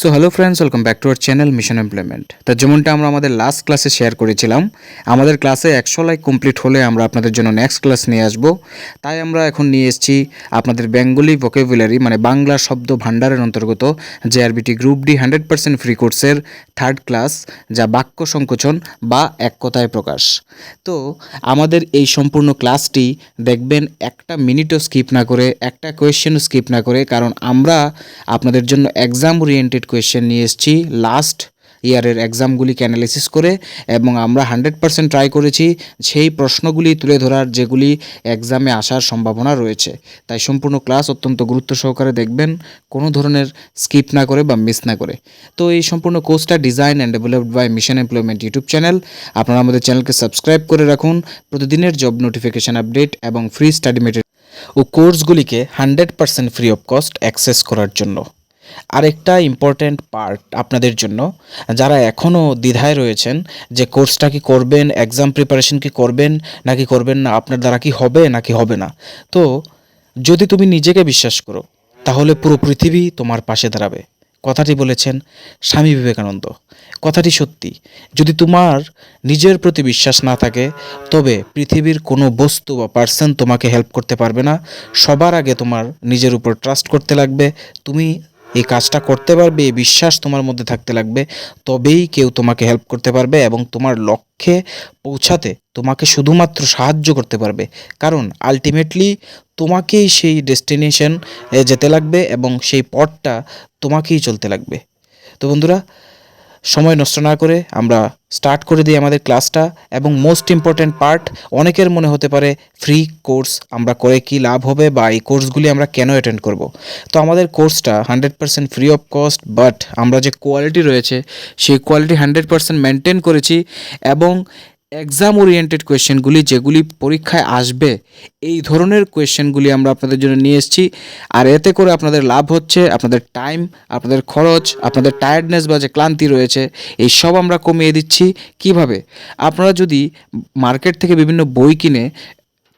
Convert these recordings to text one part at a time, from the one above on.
So hello friends welcome back to our channel mission employment তো যেমনটা আমরা আমাদের লাস্ট ক্লাসে শেয়ার করেছিলাম, আমাদের ক্লাসে একশো লাইক কমপ্লিট হলে আমরা আপনাদের জন্য নেক্সট ক্লাস নিয়ে আসব। তাই আমরা এখন নিয়ে এসেছি আপনাদের বেঙ্গলি ভোকেবুলারি মানে বাংলা শব্দ ভাণ্ডারের অন্তর্গত JRBT group D hundred percent free কোর্সের থার্ড ক্লাস যা বাক্য সংকোচন বা এক কথায় প্রকাশ। তো আমাদের এই সম্পূর্ণ ক্লাসটি দেখবেন একটা মিনিটও স্কিপ না করে, একটা কোয়েশ্চেনও স্কিপ না করে, কারণ আমরা আপনাদের জন্য এক্সাম ওরিয়েন্টেড কোয়েশ্চেন নিয়ে এসেছি লাস্ট ইয়ারের এক্সামগুলিকে অ্যানালিসিস করে এবং আমরা হান্ড্রেড পার্সেন্ট ট্রাই করেছি সেই প্রশ্নগুলি তুলে ধরার যেগুলি এক্সামে আসার সম্ভাবনা রয়েছে। তাই সম্পূর্ণ ক্লাস অত্যন্ত গুরুত্ব সহকারে দেখবেন, কোনো ধরনের স্কিপ না করে বা মিস না করে। তো এই সম্পূর্ণ কোর্সটা design and developed by mission employment YouTube channel আপনারা আমাদের চ্যানেলকে সাবস্ক্রাইব করে রাখুন। প্রতিদিনের জব নোটিফিকেশান আপডেট এবং ফ্রি স্টাডি মেটেরিয়াল ও কোর্সগুলিকে hundred percent free of cost access করার জন্য। আরেকটা ইম্পর্ট্যান্ট পার্ট আপনাদের জন্য। যারা এখনও দ্বিধায় রয়েছেন যে কোর্সটা কি করবেন এক্সাম প্রিপারেশন কি করবেন, নাকি করবেন না, আপনার দ্বারা কি হবে, নাকি হবে না। তো যদি তুমি নিজেকে বিশ্বাস করো, তাহলে পুরো পৃথিবী তোমার পাশে দাঁড়াবে। কথাটি বলেছেন স্বামী বিবেকানন্দ। কথাটি সত্যি, যদি তোমার নিজের প্রতি বিশ্বাস না থাকে, তবে পৃথিবীর কোনো বস্তু বা পার্সন তোমাকে হেল্প করতে পারবে না। সবার আগে তোমার নিজের উপর ট্রাস্ট করতে লাগবে। তুমি এই কাজটা করতে পারবে, এই বিশ্বাস তোমার মধ্যে থাকতে লাগবে, তবেই কেউ তোমাকে হেল্প করতে পারবে এবং তোমার লক্ষ্যে পৌঁছাতে তোমাকে শুধুমাত্র সাহায্য করতে পারবে। কারণ আলটিমেটলি তোমাকেই সেই ডেস্টিনেশন যেতে লাগবে এবং সেই পথটা তোমাকেই চলতে লাগবে। তো বন্ধুরা সময় নষ্ট না করে আমরা স্টার্ট করে দিই আমাদের ক্লাসটা এবং মোস্ট ইম্পর্ট্যান্ট পার্ট অনেকের মনে হতে পারে ফ্রি কোর্স আমরা করে কি লাভ হবে বা এই কোর্সগুলি আমরা কেন অ্যাটেন্ড করব? তো আমাদের কোর্সটা hundred percent free of cost but আমরা যে কোয়ালিটি রয়েছে, সেই কোয়ালিটি হান্ড্রেড পার্সেন্ট মেনটেন করেছি এবং এক্সাম ওরিয়েন্টেড কোয়েশ্চেনগুলি যেগুলি পরীক্ষায় আসবে, এই ধরনের কোয়েশ্চেনগুলি আমরা আপনাদের জন্য নিয়ে এসেছি। আর এতে করে আপনাদের লাভ হচ্ছে, আপনাদের টাইম আপনাদের খরচ, আপনাদের টায়ার্ডনেস বা যে ক্লান্তি রয়েছে, এই সব আমরা কমিয়ে দিচ্ছি। কীভাবে? আপনারা যদি মার্কেট থেকে বিভিন্ন বই কিনে,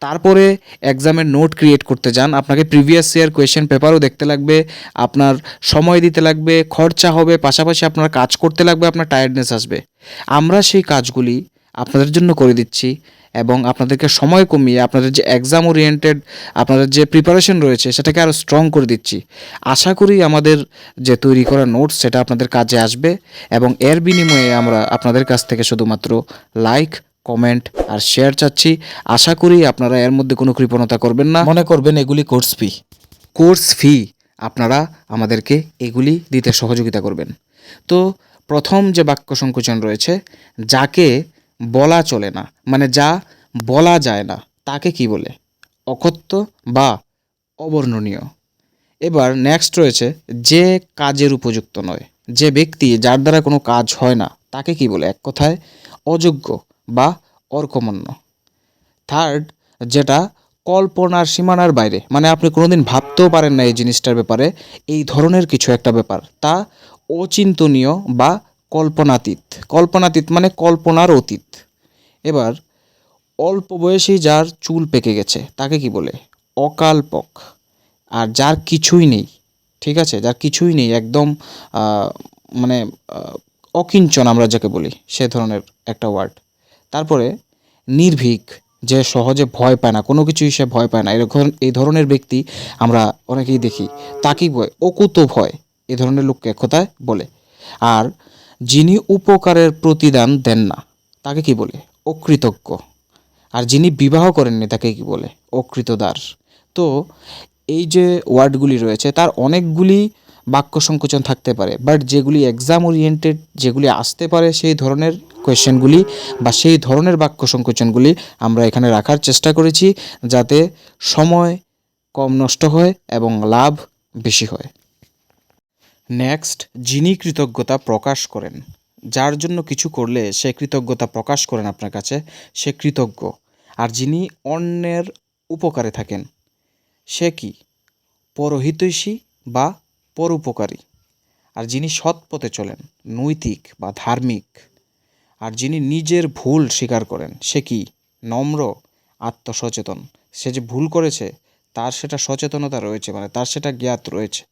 তারপরে এক্সামের নোট ক্রিয়েট করতে যান, আপনাকে প্রিভিয়াস ইয়ার কোয়েশ্চেন পেপারও দেখতে লাগবে, আপনার সময় দিতে লাগবে, খরচা হবে, পাশাপাশি আপনার কাজ করতে লাগবে, আপনার টায়ার্ডনেস আসবে। আমরা সেই কাজগুলি আপনাদের জন্য করে দিচ্ছি এবং আপনাদেরকে সময় কমিয়ে আপনাদের যে এক্সাম ওরিয়েন্টেড আপনাদের যে প্রিপারেশন রয়েছে সেটাকে আরও স্ট্রং করে দিচ্ছি। আশা করি আমাদের যে তৈরি করা নোটস সেটা আপনাদের কাজে আসবে এবং এর বিনিময়ে আমরা আপনাদের কাছ থেকে শুধুমাত্র লাইক কমেন্ট আর শেয়ার চাচ্ছি। আশা করি আপনারা এর মধ্যে কোনো কৃপণতা করবেন না। মনে করবেন এগুলি কোর্স ফি কোর্স ফি আপনারা আমাদেরকে এগুলি দিতে সহযোগিতা করবেন। তো প্রথম যে বাক্য সংকোচন রয়েছে যাকে বলা চলে না। মানে যা বলা যায় না, তাকে কি বলে? অকথ্য বা অবর্ণনীয়। এবার নেক্সট রয়েছে, যে কাজের উপযুক্ত নয়, যে ব্যক্তি যার দ্বারা কোনো কাজ হয় না, তাকে কি বলে? এক কথায়, অযোগ্য বা অর্কমন্য। থার্ড যেটা কল্পনার সীমানার বাইরে মানে আপনি কোনোদিন ভাবতেও পারেন না এই জিনিসটার ব্যাপারে, এই ধরনের কিছু একটা ব্যাপার। তা অচিন্তনীয় বা কল্পনাতীত। কল্পনাতীত মানে কল্পনার অতীত। এবার, অল্প বয়সী যার চুল পেকে গেছে, তাকে কি বলে? অকাল্পক। আর যার কিছুই নেই, ঠিক আছে? যার কিছুই নেই, একদম মানে অকিঞ্চন আমরা যাকে বলি, সে ধরনের একটা ওয়ার্ড তারপরে, নির্ভীক, যে সহজে ভয় পায় না, কোনো কিছুই সে ভয় পায় না। এরকম এই ধরনের ব্যক্তি আমরা অনেকেই দেখি। তাকেই ভয় অকুত ভয় এ ধরনের লোককে এক কথায় বলে। আর যিনি উপকারের প্রতিদান দেন না, তাকে কি বলে? অকৃতজ্ঞ। আর যিনি বিবাহ করেননি, তাকে কি বলে? অকৃতদার। তো এই যে ওয়ার্ডগুলি রয়েছে, তার অনেকগুলি বাক্য সংকোচন থাকতে পারে বাট যেগুলি এক্সাম ওরিয়েন্টেড যেগুলি আসতে পারে সেই ধরনের কোয়েশ্চেনগুলি বা সেই ধরনের বাক্য সংকোচনগুলি আমরা এখানে রাখার চেষ্টা করেছি যাতে সময় কম নষ্ট হয় এবং লাভ বেশি হয়। নেক্সট যিনি কৃতজ্ঞতা প্রকাশ করেন, যার জন্য কিছু করলে সে কৃতজ্ঞতা প্রকাশ করেন আপনার কাছে, সে কৃতজ্ঞ। আর যিনি অন্যের উপকারে থাকেন, সে কি? পরহিতৈষী বা পরোপকারী। আর যিনি সৎ পথে চলেন, নৈতিক বা ধার্মিক। আর যিনি নিজের ভুল স্বীকার করেন, সে কি? নম্র, আত্মসচেতন। সে যে ভুল করেছে, তার সেটা সচেতনতা রয়েছে মানে তার সেটা জ্ঞাত রয়েছে।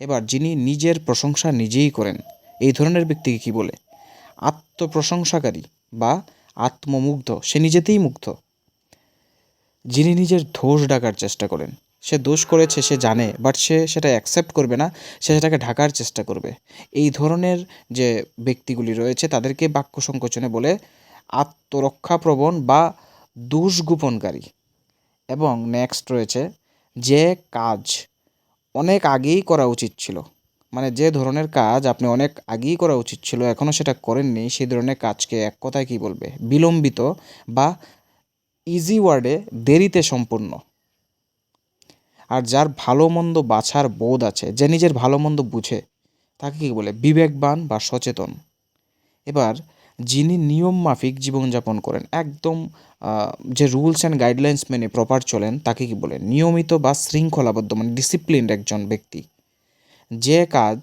এবার যিনি নিজের প্রশংসা নিজেই করেন, এই ধরনের ব্যক্তিকে কি বলে? আত্মপ্রশংসাকারী বা আত্মমুগ্ধ, সে নিজেতেই মুগ্ধ। যিনি নিজের দোষ ঢাকার চেষ্টা করেন, সে দোষ করেছে সে জানে বাট সে সেটা অ্যাকসেপ্ট করবে না, সে সেটাকে ঢাকার চেষ্টা করবে। এই ধরনের যে ব্যক্তিগুলি রয়েছে, তাদেরকে বাক্য সংকোচনে বলে আত্মরক্ষাপ্রবণ বা দোষ গোপনকারী এবং নেক্সট রয়েছে যে কাজ। অনেক আগেই করা উচিত ছিল। মানে যে ধরনের কাজ আপনি অনেক আগেই করা উচিত ছিল এখনও সেটা করেননি, সেই ধরনের কাজকে এক কথায় কী বলবে? বিলম্বিত বা ইজি ওয়ার্ডে দেরিতে সম্পূর্ণ। আর যার ভালো মন্দ বাছার বোধ আছে, যে নিজের ভালো মন্দ বুঝে, তাকে কী বলে? বিবেকবান বা সচেতন। এবার যিনি নিয়ম মাফিক জীবনযাপন করেন, একদম যে রুলস অ্যান্ড গাইডলাইন্স মেনে প্রপার চলেন, তাকে কি বলে? নিয়মিত বা শৃঙ্খলাবদ্ধ মানে ডিসিপ্লিনড একজন ব্যক্তি। যে কাজ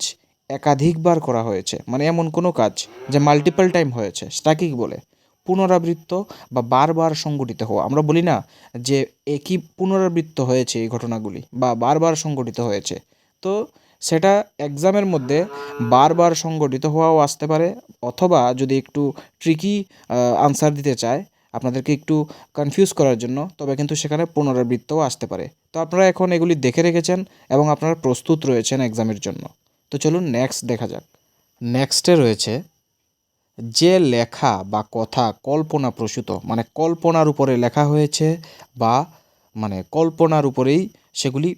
একাধিকবার করা হয়েছে মানে এমন কোনো কাজ যে মাল্টিপল টাইম হয়েছে সেটাকে কি বলে? পুনরাবৃত্ত বা বারবার সংগঠিত হওয়া। আমরা বলি না যে একই পুনরাবৃত্ত হয়েছে এই ঘটনাগুলি বা বারবার সংগঠিত হয়েছে। তো সেটা এক্সামের মধ্যে বারবার সংগঠিত হওয়াও আসতে পারে, অথবা যদি একটু ট্রিকি আনসার দিতে চায়, আপনাদেরকে একটু কনফিউজ করার জন্য, তবে কিন্তু সেখানে পুনরাবৃত্তও আসতে পারে। তো আপনারা এখন এগুলি দেখে রেখেছেন এবং আপনারা প্রস্তুত রয়েছেন এক্সামের জন্য। তো চলুন নেক্সট দেখা যাক। নেক্সটে রয়েছে, যে লেখা বা কথা কল্পনা প্রসূত মানে কল্পনার উপরে লেখা হয়েছে বা মানে কল্পনার উপরেই সেগুলি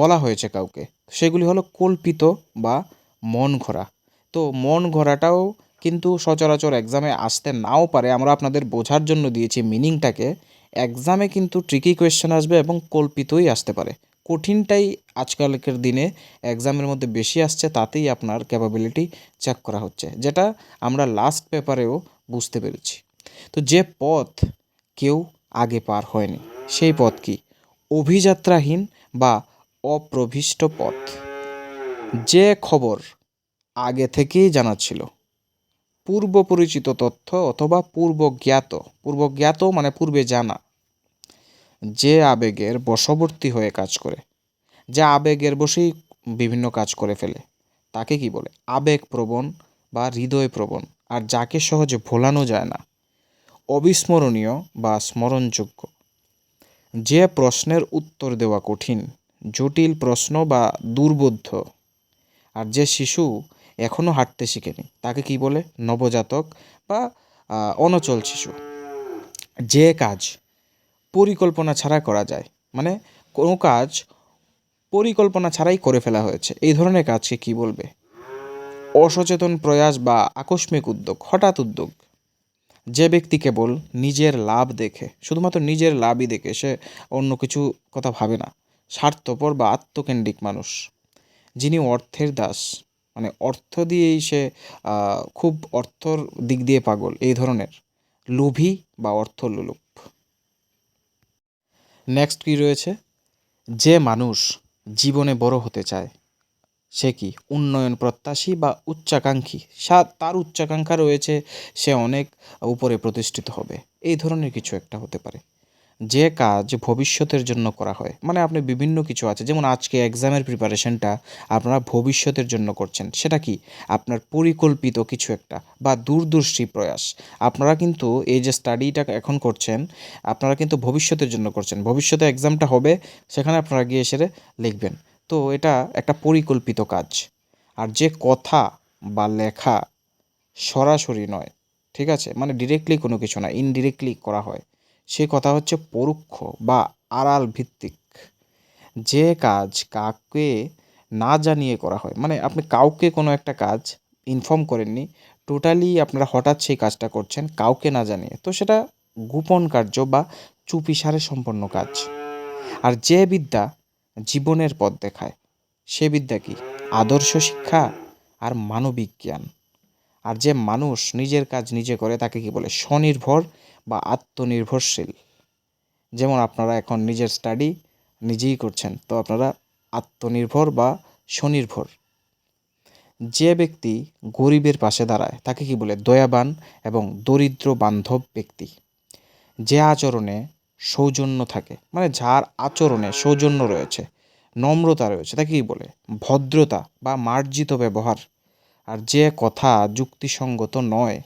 বলা হয়েছে কাউকে। সেগুলি হলো কল্পিত বা মন ঘোরা। তো মন ঘোরাটাও কিন্তু সচরাচর এক্সামে আসতে নাও পারে। আমরা আপনাদের বোঝার জন্য দিয়েছি মিনিংটাকে এক্সামে কিন্তু ট্রিকি কোয়েশ্চেন আসবে এবং কল্পিতই আসতে পারে। কঠিনটাই আজকালকের দিনে এক্সামের মধ্যে বেশি আসছে, তাতেই আপনার ক্যাপাবিলিটি চেক করা হচ্ছে, যেটা আমরা লাস্ট পেপারেও বুঝতে পেরেছি। তো যে পথ কেউ আগে পার হয়নি, সেই পথ কি? অভিযাত্রাহীন বা অপ্রবিষ্ট পথ। যে খবর আগে থেকেই জানা ছিল। পূর্ব পরিচিত তথ্য অথবা পূর্ব জ্ঞাত পূর্ব জ্ঞাত মানে পূর্বে জানা। যে আবেগের বশবর্তী হয়ে কাজ করে। যে আবেগের বশেই বিভিন্ন কাজ করে ফেলে। তাকে কি বলে? আবেগ প্রবণ বা হৃদয়প্রবণ। আর যাকে সহজে ভোলানো যায় না। অবিস্মরণীয় বা স্মরণযোগ্য। যে প্রশ্নের উত্তর দেওয়া কঠিন। জটিল প্রশ্ন বা দুর্বোধ্য। আর যে শিশু এখনও হাঁটতে শিখেনি, তাকে কি বলে? নবজাতক বা অনচল শিশু। যে কাজ পরিকল্পনা ছাড়া করা যায় মানে কোনো কাজ পরিকল্পনা ছাড়াই করে ফেলা হয়েছে, এই ধরনের কাজকে কি বলবে? অসচেতন প্রয়াস বা আকস্মিক উদ্যোগ, হঠাৎ উদ্যোগ। যে ব্যক্তি কেবল নিজের লাভ দেখে, শুধুমাত্র নিজের লাভই দেখে, সে অন্য কিছু কথা ভাবে না। স্বার্থপর বা আত্মকেন্দ্রিক মানুষ, যিনি অর্থের দাস। মানে অর্থ দিয়েই সে খুব অর্থর দিক দিয়ে পাগল, এই ধরনের লোভী বা অর্থ লোলুপ নেক্সট কি রয়েছে? যে মানুষ জীবনে বড় হতে চায়, সে কি উন্নয়ন প্রত্যাশী বা উচ্চাকাঙ্ক্ষী? তার উচ্চাকাঙ্ক্ষা রয়েছে সে অনেক উপরে প্রতিষ্ঠিত হবে। এই ধরনের কিছু একটা হতে পারে। যে কাজ ভবিষ্যতের জন্য করা হয়। মানে আপনি বিভিন্ন কিছু আছে, যেমন আজকে এক্সামের প্রিপারেশনটা আপনারা ভবিষ্যতের জন্য করছেন। সেটা কি? আপনার পরিকল্পিত কিছু একটা বা দূরদর্শী প্রয়াস। আপনারা কিন্তু এই যে স্টাডিটা এখন করছেন, আপনারা কিন্তু ভবিষ্যতের জন্য করছেন। ভবিষ্যতে এক্সামটা হবে, সেখানে আপনারা গিয়ে এসে লিখবেন। তো এটা একটা পরিকল্পিত কাজ। আর যে কথা বা লেখা সরাসরি নয়, ঠিক আছে? মানে ডিরেক্টলি কোনো কিছু না ইনডিরেক্টলি করা হয়। সে কথা হচ্ছে পরোক্ষ বা আড়াল ভিত্তিক। যে কাজ কাউকে না জানিয়ে করা হয় মানে আপনি কাউকে কোনো একটা কাজ ইনফর্ম করেননি টোটালি আপনারা হঠাৎ সেই কাজটা করছেন, কাউকে না জানিয়ে। তো সেটা গোপন কার্য বা চুপিসারে সম্পন্ন কাজ। আর যে বিদ্যা জীবনের পথ দেখায়, সে বিদ্যা কি? আদর্শ শিক্ষা আর মানবিক জ্ঞান। আর যে মানুষ নিজের কাজ নিজে করে, তাকে কি বলে? স্বনির্ভর বা আত্মনির্ভরশীল। যেমন আপনারা এখন নিজের স্টাডি নিজেই করছেন, তো আপনারা আত্মনির্ভর বা স্বনির্ভর। যে ব্যক্তি গরিবের পাশে দাঁড়ায়, তাকে কি বলে? দয়াবান এবং দরিদ্র বান্ধব ব্যক্তি। যে আচরণে সৌজন্য থাকে মানে যার আচরণে সৌজন্য রয়েছে, নম্রতা রয়েছে, তাকে কী বলে? ভদ্রতা বা মার্জিত ব্যবহার। আর যে কথা যুক্তিসঙ্গত নয়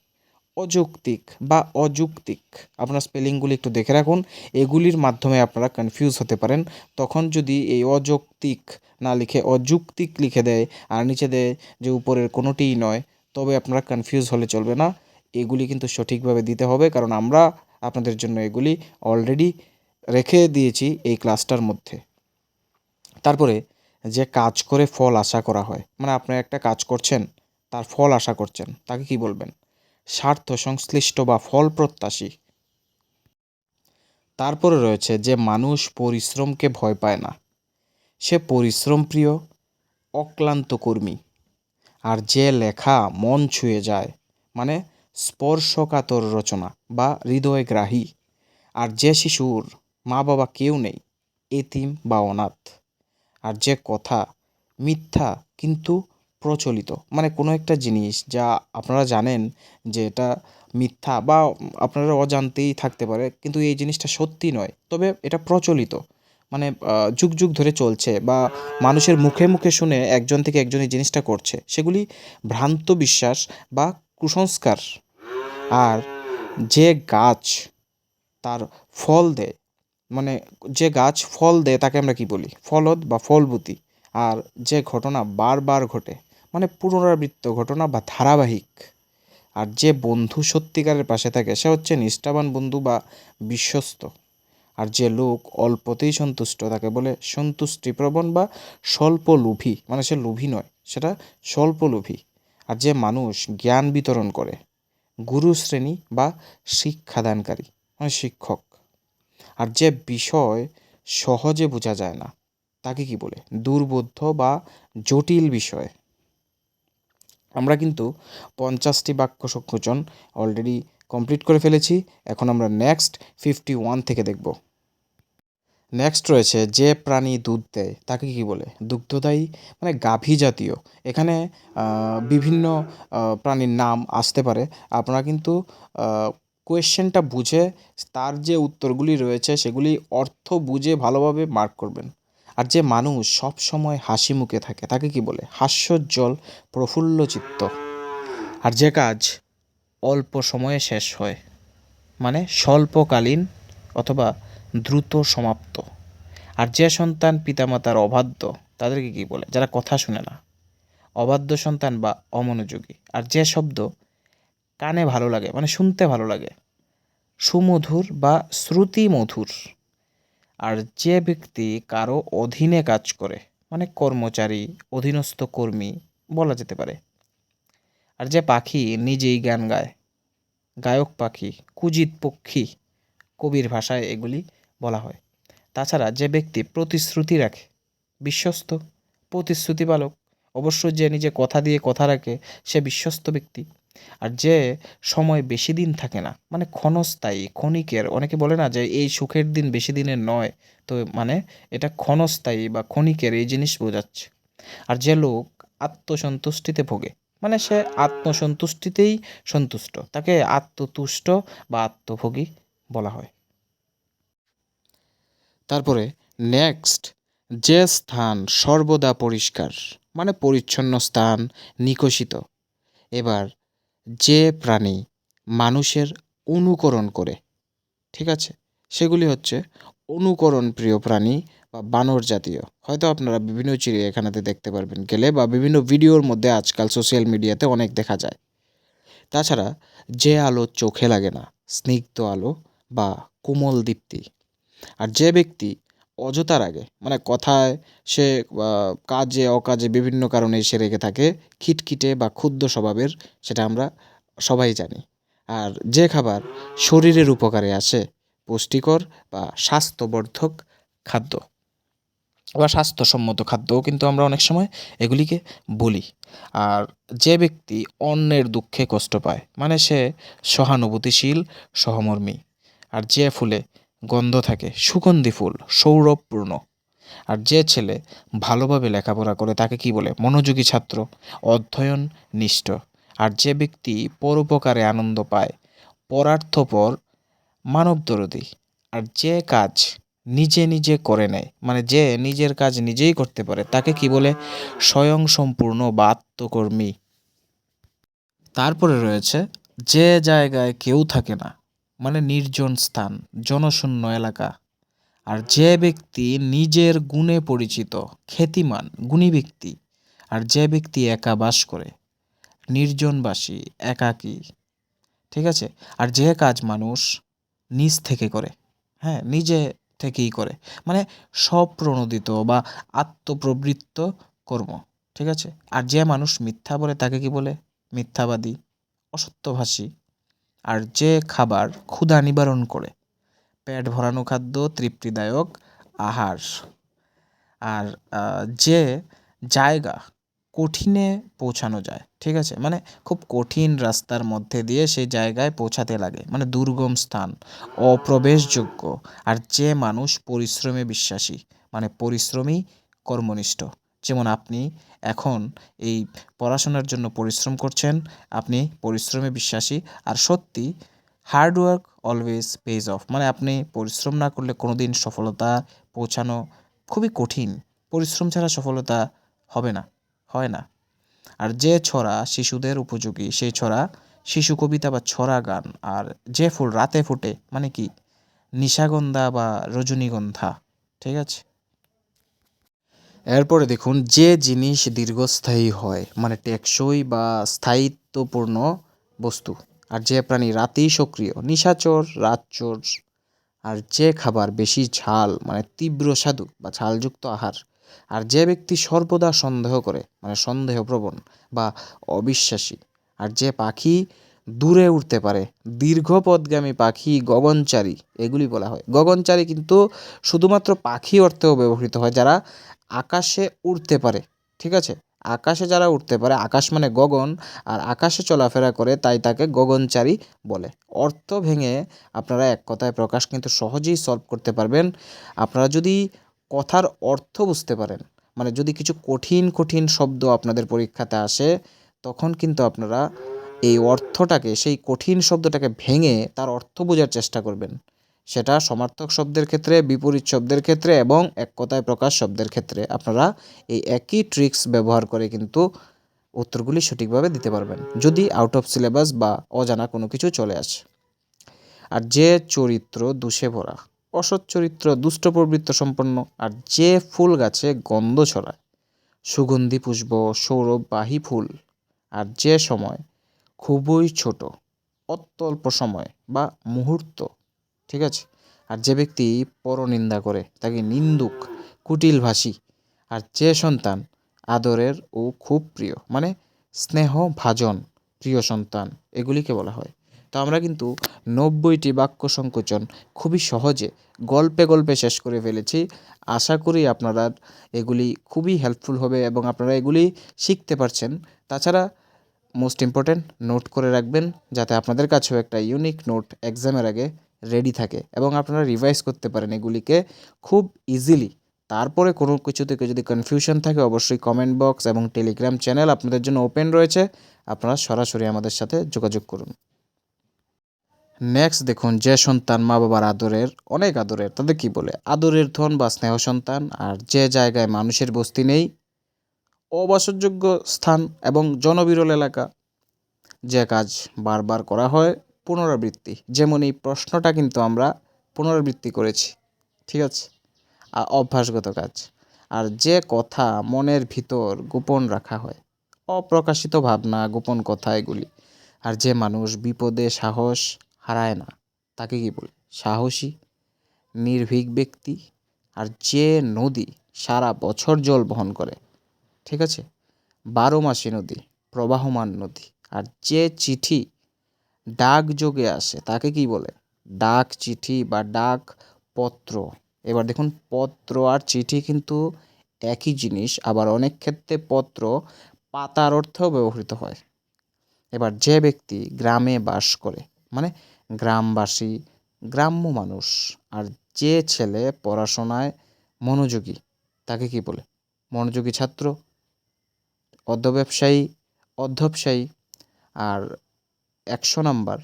অযৌক্তিক বা অযৌক্তিক। আপনার স্পেলিংগুলি একটু দেখে রাখুন। এগুলির মাধ্যমে আপনারা কনফিউজ হতে পারেন। তখন যদি এই অযৌক্তিক না লিখে অযৌক্তিক লিখে দেয় আর নিচে দেয় যে উপরের কোনোটিই নয়, তবে আপনারা কনফিউজ হলে চলবে না। এগুলি কিন্তু সঠিকভাবে দিতে হবে কারণ আমরা আপনাদের জন্য এগুলি অলরেডি রেখে দিয়েছি এই ক্লাসটার মধ্যে। তারপরে যে কাজ করে ফল আশা করা হয় মানে আপনি একটা কাজ করছেন, তার ফল আশা করছেন, তাকে কি বলবেন? স্বার্থ সংশ্লিষ্ট বা ফল প্রত্যাশী। তারপরে রয়েছে যে মানুষ পরিশ্রমকে ভয় পায় না। সে পরিশ্রম প্রিয়, অক্লান্ত কর্মী। আর যে লেখা মন ছুঁয়ে যায় মানে স্পর্শকাতর রচনা বা হৃদয়গ্রাহী। আর যে শিশুর মা বাবা কেউ নেই, এতিম বা অনাথ। আর যে কথা মিথ্যা কিন্তু প্রচলিত। মানে কোনো একটা জিনিস যা আপনারা জানেন যে এটা মিথ্যা বা আপনারা অজান্তেই থাকতে পারে, কিন্তু এই জিনিসটা সত্যি নয়। তবে এটা প্রচলিত। মানে যুগ যুগ ধরে চলছে বা মানুষের মুখে মুখে শুনে একজন থেকে একজন এই জিনিসটা করছে। সেগুলি ভ্রান্ত বিশ্বাস বা কুসংস্কার। আর যে গাছ তার ফল দেয় মানে যে গাছ ফল দেয় তাকে আমরা কি বলি? ফলদ বা ফলবতী। আর যে ঘটনা বারবার ঘটে মানে পুনরাবৃত্ত ঘটনা বা ধারাবাহিক। আর যে বন্ধু সত্যিকারের পাশে থাকে, সে হচ্ছে নিষ্ঠাবান বন্ধু বা বিশ্বস্ত। আর যে লোক অল্পতেই সন্তুষ্ট তাকে বলে সন্তুষ্টিপ্রবণ বা স্বল্প লোভী মানে সে লোভী নয়, সেটা স্বল্প লোভী আর যে মানুষ জ্ঞান বিতরণ করে, গুরু শ্রেণি বা শিক্ষাদানকারী মানে শিক্ষক। আর যে বিষয় সহজে বোঝা যায় না, তাকে কি বলে? দুর্বোধ্য বা জটিল বিষয়। আমরা কিন্তু পঞ্চাশটি বাক্য সংকোচন অলরেডি কমপ্লিট করে ফেলেছি। এখন আমরা নেক্সট ফিফটি ওয়ান থেকে দেখব। নেক্সট রয়েছে, যে প্রাণী দুধ দেয়, তাকে কি বলে? দুগ্ধদায়ী মানে গাভী জাতীয়। এখানে বিভিন্ন প্রাণীর নাম আসতে পারে। আপনারা কিন্তু কোয়েশ্চেনটা বুঝে তার যে উত্তরগুলি রয়েছে, সেগুলি অর্থ বুঝে ভালোভাবে মার্ক করবেন। আর যে মানুষ সব সময় হাসি মুখে থাকে, তাকে কি বলে? হাস্যোজ্জ্বল, প্রফুল্ল চিত্ত। আর যে কাজ অল্প সময়ে শেষ হয় মানে স্বল্পকালীন অথবা দ্রুত সমাপ্ত। আর যে সন্তান পিতামাতার অবাধ্য, তাদেরকে কি বলে? যারা কথা শুনে না। অবাধ্য সন্তান বা অমনোযোগী। আর যে শব্দ কানে ভালো লাগে মানে শুনতে ভালো লাগে, সুমধুর বা শ্রুতি মধুর আর যে ব্যক্তি কারও অধীনে কাজ করে মানে কর্মচারী, অধীনস্থ কর্মী বলা যেতে পারে। আর যে পাখি নিজেই গান গায়, গায়ক পাখি, কুজিত পক্ষী, কবির ভাষায় এগুলি বলা হয়। তাছাড়া যে ব্যক্তি প্রতিশ্রুতি রাখে, বিশ্বস্ত প্রতিশ্রুতি পালক অবশ্য যে নিজে কথা দিয়ে কথা রাখে, সে বিশ্বস্ত ব্যক্তি। আর যে সময় বেশি দিন থাকে না মানে ক্ষণস্থায়ী, ক্ষণিকের, অনেকে বলে না যে এই সুখের দিন বেশি দিনের নয়, তো মানে এটা ক্ষণস্থায়ী বা ক্ষণিকের এই জিনিস বোঝাচ্ছে। আর যে লোক আত্মসন্তুষ্টিতে ভোগে মানে সে আত্মসন্তুষ্টিতেই সন্তুষ্ট, তাকে আত্মতুষ্ট বা আত্মভোগী বলা হয়। তারপরে নেক্সট, যে স্থান সর্বদা পরিষ্কার মানে পরিচ্ছন্ন স্থান নিকষিত, এবার যে প্রাণী মানুষের অনুকরণ করে, ঠিক আছে? সেগুলি হচ্ছে অনুকরণ প্রিয় প্রাণী বা বানর জাতীয়। হয়তো আপনারা বিভিন্ন চিড়িয়াখানাতে দেখতে পারবেন গেলে বা বিভিন্ন ভিডিওর মধ্যে আজকাল সোশ্যাল মিডিয়াতে অনেক দেখা যায়। তাছাড়া যে আলো চোখে লাগে না, স্নিগ্ধ আলো বা কোমল দীপ্তি। আর যে ব্যক্তি অযথা রাগে মানে কথায় সে কাজে, অকাজে বিভিন্ন কারণে সে রেগে থাকে। খিটখিটে বা ক্ষুদ্র স্বভাবের, সেটা আমরা সবাই জানি। আর যে খাবার শরীরের উপকারে আসে, পুষ্টিকর বা স্বাস্থ্যবর্ধক খাদ্য বা স্বাস্থ্যসম্মত খাদ্যও কিন্তু আমরা অনেক সময় এগুলিকে বলি। আর যে ব্যক্তি অন্যের দুঃখে কষ্ট পায় মানে সে সহানুভূতিশীল, সহমর্মী। আর যে ফুলে গন্ধ থাকে, সুগন্ধি ফুল, সৌরভপূর্ণ। আর যে ছেলে ভালোভাবে লেখাপড়া করে তাকে কি বলে? মনোযোগী ছাত্র অধ্যয়ন নিষ্ঠ আর যে ব্যক্তি পরোপকারে আনন্দ পায়, পরার্থপর, মানবদরদী। আর যে কাজ নিজে নিজে করে নেয় মানে যে নিজের কাজ নিজেই করতে পারে, তাকে কি বলে? স্বয়ং সম্পূর্ণ বা আত্মকর্মী। তারপরে রয়েছে, যে জায়গায় কেউ থাকে না মানে নির্জন স্থান, জনশূন্য এলাকা। আর যে ব্যক্তি নিজের গুণে পরিচিত, খ্যাতিমান, গুণী ব্যক্তি, আর যে ব্যক্তি একা বাস করে, নির্জনবাসী, একাকী, ঠিক আছে? আর যে কাজ মানুষ নিজ থেকে করে হ্যাঁ নিজে থেকেই করে মানে স্বপ্রণোদিত বা আত্মপ্রবৃত্ত কর্ম, ঠিক আছে? আর যে মানুষ মিথ্যা বলে তাকে কি বলে? মিথ্যাবাদী, অসত্যভাষী আর যে খাবার ক্ষুধা নিবারণ করে। পেট ভরানো খাদ্য তৃপ্তিদায়ক আহার। আর যে জায়গা কঠিনে পৌঁছানো যায়, ঠিক আছে? মানে খুব কঠিন রাস্তার মধ্যে দিয়ে সেই জায়গায় পৌঁছাতে লাগে। মানে দুর্গম স্থান, অপ্রবেশযোগ্য। আর যে মানুষ পরিশ্রমে বিশ্বাসী মানে পরিশ্রমী কর্মনিষ্ঠ। যেমন আপনি এখন এই পড়াশোনার জন্য পরিশ্রম করছেন, আপনি পরিশ্রমে বিশ্বাসী। আর সত্যি hard work always pays off মানে আপনি পরিশ্রম না করলে কোনো দিন সফলতা পৌঁছানো খুবই কঠিন। পরিশ্রম ছাড়া সফলতা হবে না, হয় না। আর যে ছড়া শিশুদের উপযোগী সেই ছড়া শিশু কবিতা বা ছড়া গান, আর যে ফুল রাতে ফোটে মানে কি, নিশাগন্ধা বা রজনীগন্ধা, ঠিক আছে? এরপরে দেখুন, যে জিনিস দীর্ঘস্থায়ী হয় মানে টেকসই বা স্থায়িত্বপূর্ণ বস্তু, আর যে প্রাণী রাতেই সক্রিয়, নিশাচর, রাতচোর, আর যে খাবার বেশি ঝাল মানে তীব্র স্বাদু বা ঝালযুক্ত আহার, আর যে ব্যক্তি সর্বদা সন্দেহ করে মানে সন্দেহপ্রবণ বা অবিশ্বাসী, আর যে পাখি দূরে উঠতে পারে। দীর্ঘপদগামী পাখি গগনচারী, এগুলি বলা হয়। গগনচারী কিন্তু শুধুমাত্র পাখি অর্থেও ব্যবহৃত হয়, যারা আকাশে উড়তে পারে। ঠিক আছে? আকাশে যারা উঠতে পারে, আকাশ মানে গগন, আর আকাশে চলাফেরা করে তাই তাকে গগনচারী বলে। অর্থ ভেঙে আপনারা এক কথায় প্রকাশ কিন্তু সহজেই সলভ করতে পারবেন। আপনারা যদি কথার অর্থ বুঝতে পারেন মানে যদি কিছু কঠিন কঠিন শব্দ আপনাদের পরীক্ষাতে আসে, তখন কিন্তু আপনারা এই অর্থটাকে, সেই কঠিন শব্দটাকে ভেঙে তার অর্থ বোঝার চেষ্টা করবেন। সেটা সমার্থক শব্দের ক্ষেত্রে, বিপরীত শব্দের ক্ষেত্রে এবং এক কথায় প্রকাশ শব্দের ক্ষেত্রে আপনারা এই একই ট্রিক্স ব্যবহার করে কিন্তু উত্তরগুলি সঠিকভাবে দিতে পারবেন, যদি আউট অফ সিলেবাস বা অজানা কোনো কিছু চলে আসে। আর যে চরিত্র দুষে ভরা, অসৎ চরিত্র, দুষ্ট প্রবৃত্ত সম্পন্ন, আর যে ফুল গাছে গন্ধ ছড়ায়, সুগন্ধি পুষ্প সৌরভবাহী ফুল, আর যে সময় খুবই ছোট, অত্যল্প সময় বা মুহূর্ত, ঠিক আছে? আর যে ব্যক্তি পরনিন্দা করে, তাকে নিন্দুক কুটিলভাষী আর যে সন্তান আদরের ও খুব প্রিয় মানে স্নেহ ভাজন প্রিয় সন্তান, এগুলিকে বলা হয়। তো আমরা কিন্তু নব্বইটি বাক্য সংকোচন খুবই সহজে, গল্পে গল্পে শেষ করে ফেলেছি। আশা করি আপনারা এগুলি খুবই হেল্পফুল হবে এবং আপনারা এগুলি শিখতে পারছেন। তাছাড়া মোস্ট ইম্পর্ট্যান্ট নোট করে রাখবেন যাতে আপনাদের কাছেও একটা ইউনিক নোট এক্সামের আগে রেডি থাকে এবং আপনারা রিভাইজ করতে পারেন এগুলিকে খুব ইজিলি তারপরে কোনো কিছু থেকে যদি কনফিউশন থাকে, অবশ্যই কমেন্ট বক্স এবং টেলিগ্রাম চ্যানেল আপনাদের জন্য ওপেন রয়েছে। আপনারা সরাসরি আমাদের সাথে যোগাযোগ করুন। নেক্সট দেখুন, যে সন্তান মা বাবার আদরের, অনেক আদরের, তাদের কি বলে? আদরের ধন বা স্নেহ সন্তান, আর যে জায়গায় মানুষের বস্তি নেই অবাসযোগ্য স্থান এবং জনবিরল এলাকা। যে কাজ বারবার করা হয় পুনরাবৃত্তি। যেমন এই প্রশ্নটা কিন্তু আমরা পুনরাবৃত্তি করেছি। ঠিক আছে? অভ্যাসগত কাজ। আর যে কথা মনের ভিতর গোপন রাখা হয়, অপ্রকাশিত ভাবনা, গোপন কথা এগুলি। আর যে মানুষ বিপদে সাহস হারায় না, তাকে কি বলে? সাহসী, নির্ভীক ব্যক্তি। আর যে নদী সারা বছর জল বহন করে ঠিক আছে? বারো মাসি নদী, প্রবাহমান নদী। আর যে চিঠি ডাক যোগে আসে, তাকে কি বলে? ডাক চিঠি বা ডাক পত্র। এবার দেখুন, পত্র আর চিঠি কিন্তু একই জিনিস, আবার অনেক ক্ষেত্রে পত্র পাতার অর্থেও ব্যবহৃত হয়। এবার যে ব্যক্তি গ্রামে বাস করে মানে গ্রামবাসী, গ্রাম্য মানুষ, আর যে ছেলে পড়াশোনায় মনোযোগী, তাকে কি বলে? মনোযোগী ছাত্র। অর্ধব্যবসায়ী অধ্যবসায়ী আর একশো নাম্বার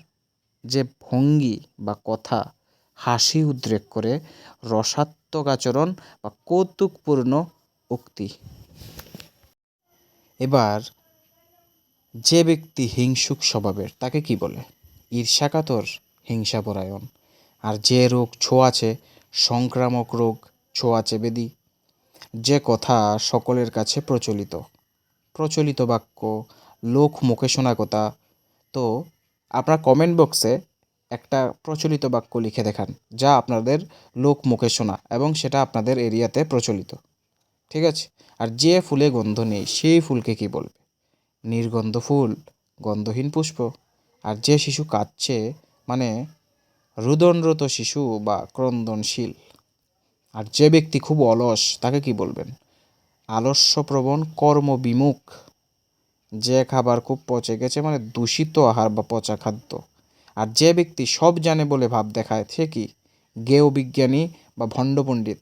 যে ভঙ্গি বা কথা হাসি উদ্রেক করে রসাত্মক আচরণ বা কৌতুকপূর্ণ উক্তি। এবার যে ব্যক্তি হিংসুক স্বভাবের, তাকে কি বলে? ঈর্ষাকাতর হিংসাপরায়ণ। আর যে রোগ ছোঁয়াচে, সংক্রামক রোগ ছোঁয়াচে বেদি, যে কথা সকলের কাছে প্রচলিত। প্রচলিত বাক্য, লোক মুখে শোনা কথা তো, আপনার কমেন্ট বক্সে একটা প্রচলিত বাক্য লিখে দেখান, যা আপনাদের লোক মুখে শোনা এবং সেটা আপনাদের এরিয়াতে প্রচলিত। ঠিক আছে? আর যে ফুলে গন্ধ নেই, সেই ফুলকে কি বলবে? নির্গন্ধ ফুল, গন্ধহীন পুষ্প। আর যে শিশু কাঁদছে মানে রুদনরত শিশু বা ক্রন্দনশীল। আর যে ব্যক্তি খুব অলস, তাকে কি বলবেন? আলস্যপ্রবণ কর্মবিমুখ। যে খাবার খুব পচে গেছে মানে দূষিত আহার বা পচা খাদ্য। আর যে ব্যক্তি সব জানে বলে ভাব দেখায়, সে কি? জ্ঞেয় বিজ্ঞানী বা ভণ্ড পণ্ডিত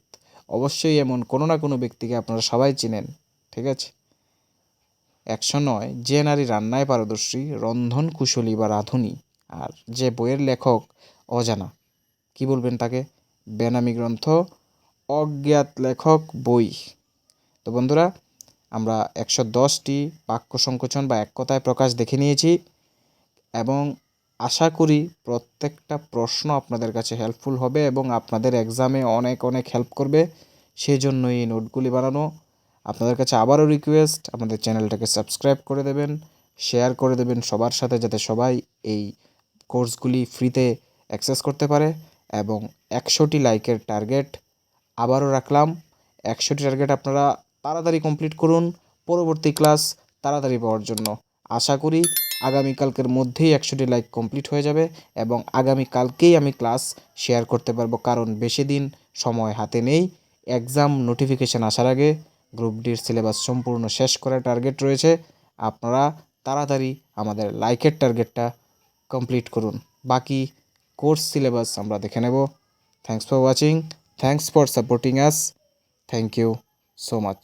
অবশ্যই এমন কোনো না কোনো ব্যক্তিকে আপনারা সবাই চেনেন, ঠিক আছে? একশো নয়, যে নারী রান্নায় পারদর্শী, রন্ধন কুশলী বা রাঁধুনি, আর যে বইয়ের লেখক অজানা। কি বলবেন তাকে? বেনামি গ্রন্থ, অজ্ঞাত লেখক, বই। তো বন্ধুরা, আমরা একশো দশটি বাক্য সংকোচন বা এক কথায় প্রকাশ দেখে নিয়েছি এবং আশা করি প্রত্যেকটা প্রশ্ন আপনাদের কাছে হেল্পফুল হবে এবং আপনাদের এক্সামে অনেক অনেক হেল্প করবে। সেই জন্য এই নোটগুলি বানানো। আপনাদের কাছে আবারও রিকোয়েস্ট আমাদের চ্যানেলটাকে সাবস্ক্রাইব করে দেবেন শেয়ার করে দেবেন সবার সাথে যাতে সবাই এই কোর্সগুলি ফ্রিতে অ্যাক্সেস করতে পারে এবং একশোটি লাইকের টার্গেট আবারও রাখলাম। একশোটি টার্গেট আপনারা তাড়াতাড়ি কমপ্লিট করুন। পরবর্তী ক্লাস তাড়াতাড়ি পাওয়ার জন্য। আশা করি আগামীকালকের মধ্যেই একশোটি লাইক কমপ্লিট হয়ে যাবে এবং আগামীকালকেই আমি ক্লাস শেয়ার করতে পারব। কারণ বেশি দিন সময় হাতে নেই। এক্সাম নোটিফিকেশান আসার আগে গ্রুপ ডির সিলেবাস সম্পূর্ণ শেষ করার টার্গেট রয়েছে। আপনারা তাড়াতাড়ি আমাদের লাইকের টার্গেটটা কমপ্লিট করুন। বাকি কোর্স সিলেবাস আমরা দেখে নেব। Thanks for watching thanks for supporting us thank you so much